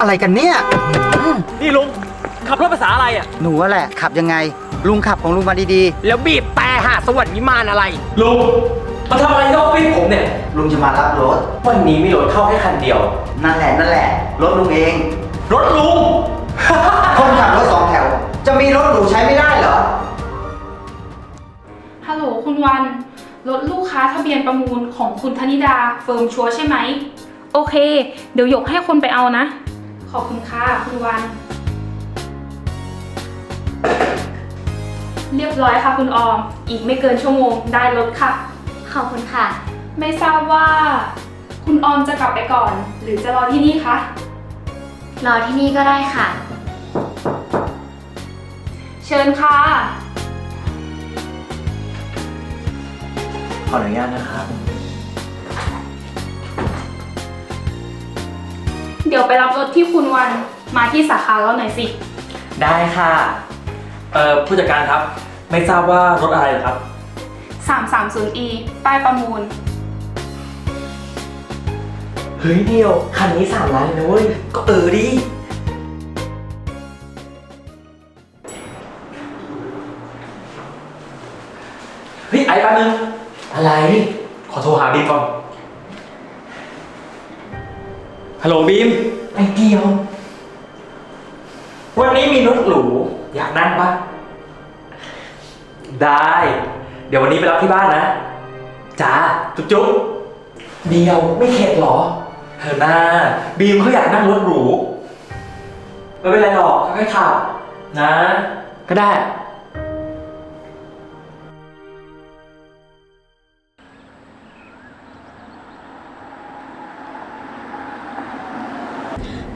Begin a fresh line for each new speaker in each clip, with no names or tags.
อะไรกันเนี่ยอืม
นี่ลุงขับรถภาษาอะไรอะ
หนูว่าแหละขับยังไง ลุงขับของลุงมาดี
แล้วบีบแต่หาสวรรค์วิมานอะไร
ลุงมาทำอะไรที่ออฟฟิศผมเนี่ย
ๆ ลุงจะมารับรถ
วันนี้มีรถเข้าแค่คันเดียว
นั่นแหละนั่นแหละ รถลุงเอง
รถลุง
คนขับรถสองแถว จะมีรถหรูใช้ไม่ได้เหรอ
ฮัลโหลคุณวัน รถลูกค้าทะเบียนประมูลของคุณธนิดาเฟิร์มชัวร์ใช่ไหม โอเค เดี๋ยวหยกให้คนไปเอานะ ขอบคุณค่ะคุณวัน เรียบร้อยค่ะคุณออม อีกไม่เกินชั่วโมงได้รถค่ะ
ขอบคุณค่ะ
ไม่ทราบว่า คุณออมจะกลับไปก่อน หรือจะรอที่นี่คะ
รอที่นี่ก็ได้ค่ะ
เชิญค่ะ
ขออนุญาตนะครับ
เดี๋ยวไปรับรถที่คุณวันมาที่สาขาแล้วหน่อยสิ
ได้ค่ะ เอ่อผู้จัดการครับ ไม่ทราบว่ารถอะไรเหรอครับ
330e ป้ายประมูล
เฮ้ยเดียว คันนี้สามล้านเลยนะเว้ย ก็เออดิเฮ้ยไอ้แป๊บนึงอะไร ขอโทรหาบีมก่อน ฮัลโหลบีม ไอเดียว วันนี้มีรถหรู อยากนั่งปะได้ เดี๋ยววันนี้ไปรับที่บ้านนะจ้าจุ๊บจุ๊บเดียวไม่เข็ดหรอ เธอหน้า บีมเขาอยากนั่งรถหรู ไม่เป็นไรหรอกค่อยๆขับนะ ก็ได้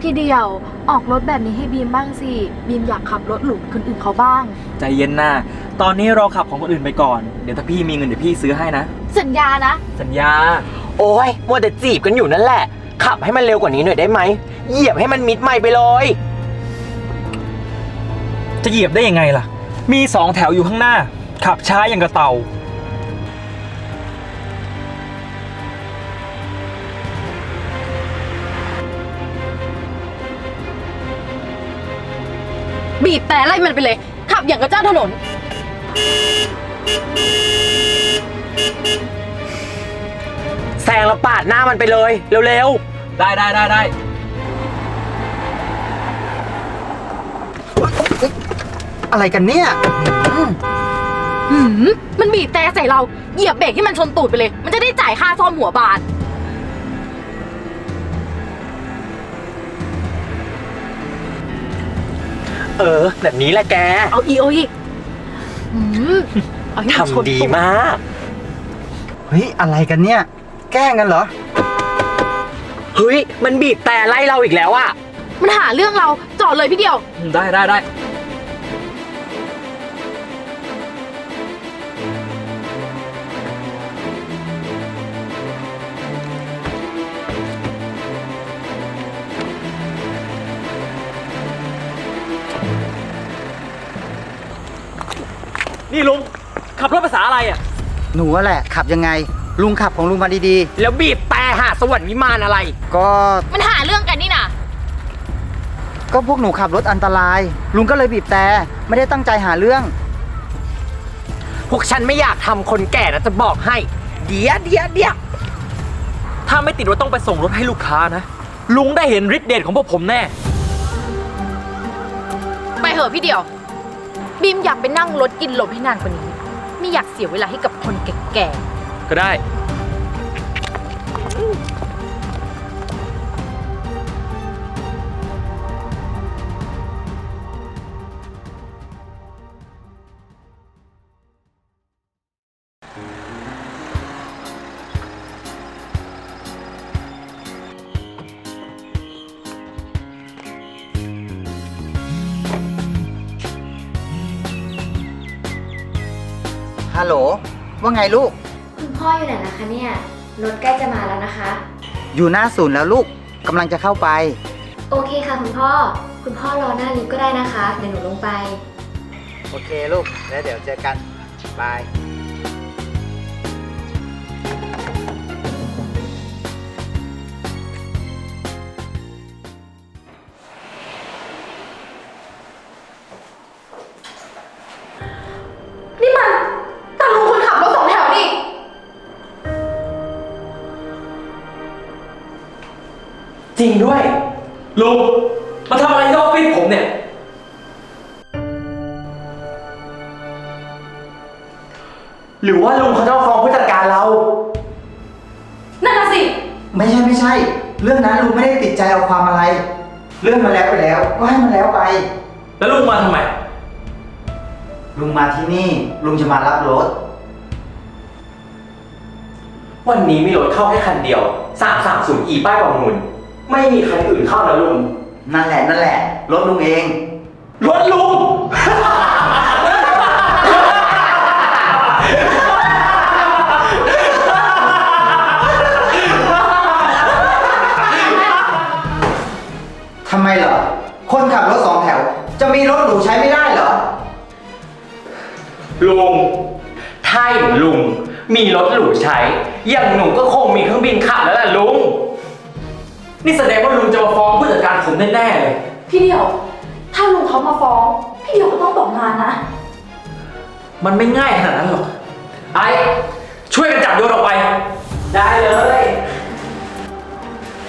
พี่เดียวออกรถแบบนี้ให้บีมบ้างสิ บีมอยากขับรถหรูเหมือนคนอื่นเขาบ้าง
ใจเย็นนะตอนนี้เราขับของคนอื่นไปก่อน เดี๋ยวถ้าพี่มีเงินเดี๋ยวพี่ซื้อให้นะ
สัญญานะ
สัญญา
โอ้ยมัวแต่จีบกันอยู่นั่นแหละ ขับให้มันเร็วกว่านี้หน่อยได้ไหม เหยียบให้มันมิดไม่ไปเลย
จะเหยียบได้ยังไงล่ะ มีสองแถวอยู่ข้างหน้า ขับช้าอย่างกระเต่า
บีบแต่ไล่มันไปเลย ขับอย่างกับเจ้าถนน
แซงแล้วปาดหน้ามันไปเลย เร็ว
ได้ได้ได้ได้
อะไรกันเนี่ยอืม
หืมมันบีบแต่ใส่เรา เหยียบเบรกให้มันชนตูดไปเลย มันจะได้จ่ายค่าซ่อมหัวบาท
เออ แบบนี้แหละแก
เอาอีกเอาอีกหืมเอาให้มันชน
ทำดี
ตูด
มาก
เฮ้ย อะไรกันเนี่ย แกล้งกันเหรอ
เฮ้ย มันบีบแต่ไล่เราอีกแล้วอะ
มันหาเรื่องเราจอดเลยพี่เดียว
ได้ได้ได้ นี่ลุง ขับรถภาษาอะไรอะ
หนูว่าแหละ ขับยังไง ลุงขับของลุงมาดี
แล้วบีบแต่หาสวรรค์วิมานอะไร
ๆ ก็
มันหาเรื่องกันนี่นะ
ก็พวกหนูขับรถอันตราย ลุงก็เลยบีบแต่ไม่ได้ตั้งใจหาเรื่อง
พวกฉันไม่อยากทำคนแก่นะจะบอกให้ เดียวเดียวเดียว
ถ้าไม่ติดว่าต้องไปส่งรถให้ลูกค้านะ ลุงได้เห็นฤทธิ์เดชของพวกผมแน่
ไปเถอะพี่เดียว บีมอยากไปนั่งรถกินลมให้นานกว่านี้ ไม่อยากเสียเวลาให้กับคนแก่ๆ
ก็ได้
ฮัลโหล ว่าไงลูก
คุณพ่ออยู่ไหนนะคะเนี่ย รถใกล้จะมาแล้วนะคะ
อยู่หน้าศูนย์แล้วลูกกำลังจะเข้าไป
โอเคค่ะคุณพ่อ คุณพ่อรอหน้าลิฟต์ก็ได้นะคะ เดี๋ยวหนูลงไป
โอเคลูก แล้วเดี๋ยวเจอกัน บาย
จริงด้วย ลุง มาทำอะไรที่ออฟฟิศผมเนี่ย หรือว่าลุงเขาจะมาฟ้องผู้จัดการเรา
นั่นน่ะสิ
ไม่ใช่ไม่ใช่ เรื่องนั้นลุงไม่ได้ติดใจเอาความอะไร เรื่องมาแล้วไปแล้ว ก็ให้มันแล้วไป
แล้วลุงมาทำไม
ลุงมาที่นี่ลุงจะมารับรถ
วันนี้มีรถเข้าแค่คันเดียว 330 e ป้ายประมูล ไม่มีคันอื่นเข้านะลุง
นั่นแหละนั่นแหละ รถลุงเอง
รถลุง
ทำไมเหรอ คนขับรถสองแถว จะมีรถหรูใช้ไม่ได้เหรอ
ลุง ถ้าอย่างลุง มีรถหรูใช้ อย่างหนูก็คงมีเครื่องบินขับแล้วล่ะลุง
นี่แสดงว่าลุงจะมาฟ้องผู้จัดการผมแน่ๆเลย
พี่เดียว ถ้าลุงเขามาฟ้อง พี่เดียวก็ต้องตกงานนะ
มันไม่ง่ายขนาดนั้นหรอก ไอ้ช่วยกันจับโยนออกไป
ได้เลย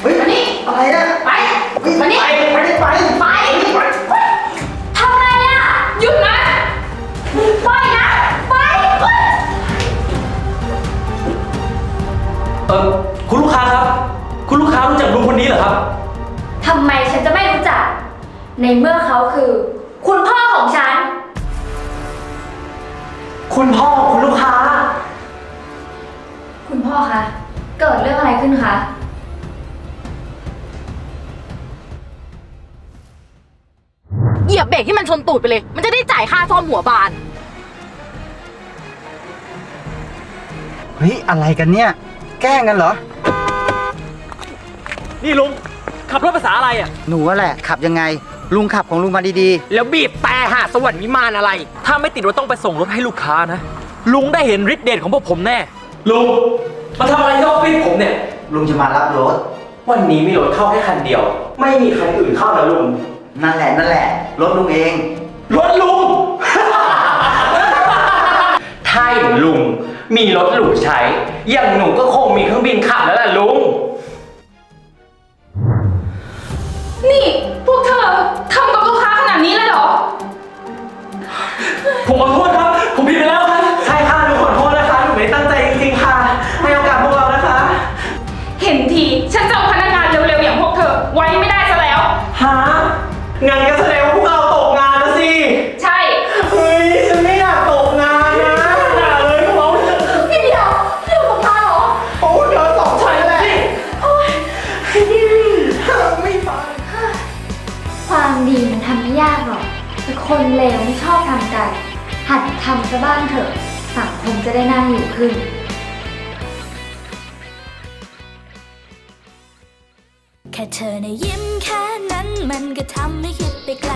เฮ้ย
มานี่
อะไรนะ
ไป
เฮ้ย
มานี่
ไปไม่ได้ไป
ไปทำไมอะ
หยุดนะ
ไปนะ ไป
เออคุณลูกค้าครับ นนี้เหรอครับ
ทำไมฉันจะไม่รู้จัก ในเมื่อเขาคือ คุณพ่อของฉัน
คุณพ่อคุณลูกค้า
คุณพ่อคะ เกิดเรื่องอะไรขึ้นคะ
เหยียบเบรกให้มันชนตูดไปเลย มันจะได้จ่ายค่าซ่อมหัวบาน
เฮ้ย อะไรกันเนี่ย แกล้งกันเหรอ
นี่ลุง ขับรถภาษาอะไรอะ
หนูว่าแหละ ขับยังไง ลุงขับของลุงมาดี
แล้วบีบแต่หาสวรรค์วิมานอะไร
ถ้าไม่ติดว่าต้องไปส่งรถให้ลูกค้านะ ลุงได้เห็นฤทธิ์เดชของพวกผมแน่ ลุง มาทำอะไรที่ออฟฟิศผมเนี่ย
ๆ ลุงจะมารับรถ
วันนี้มีรถเข้าแค่คันเดียว ไม่มีคันอื่นเข้านะลุง
นั่นแหละนั่นแหละ รถลุงเอง
รถลุง
ถ้าอย่างลุง มีรถหรูใช้ อย่างหนูก็คงมีเครื่องบินขับแล้วล่ะลุง งั้น
ก็แส
ดงว่าพวกเราตกงานนะสิ
ใช่
เฮ้ยฉันไม่อยากตกงานนะอย่าเลยพวกเรา
พี่เดียวพี่เดียวตกงานเหรอ
โอ้เดี๋ยวสองชั้นแหละ
ไม่ฟังความดีมันทำไม่ยากหรอกแต่คนเลวไม่ชอบทำกันหัดทำซะบ้างเถอะ สังคมจะได้น่าอยู่ขึ้น
แค่เธอในะยิ้มแค่ นั้นมันก็ทำให้คิดไปไกล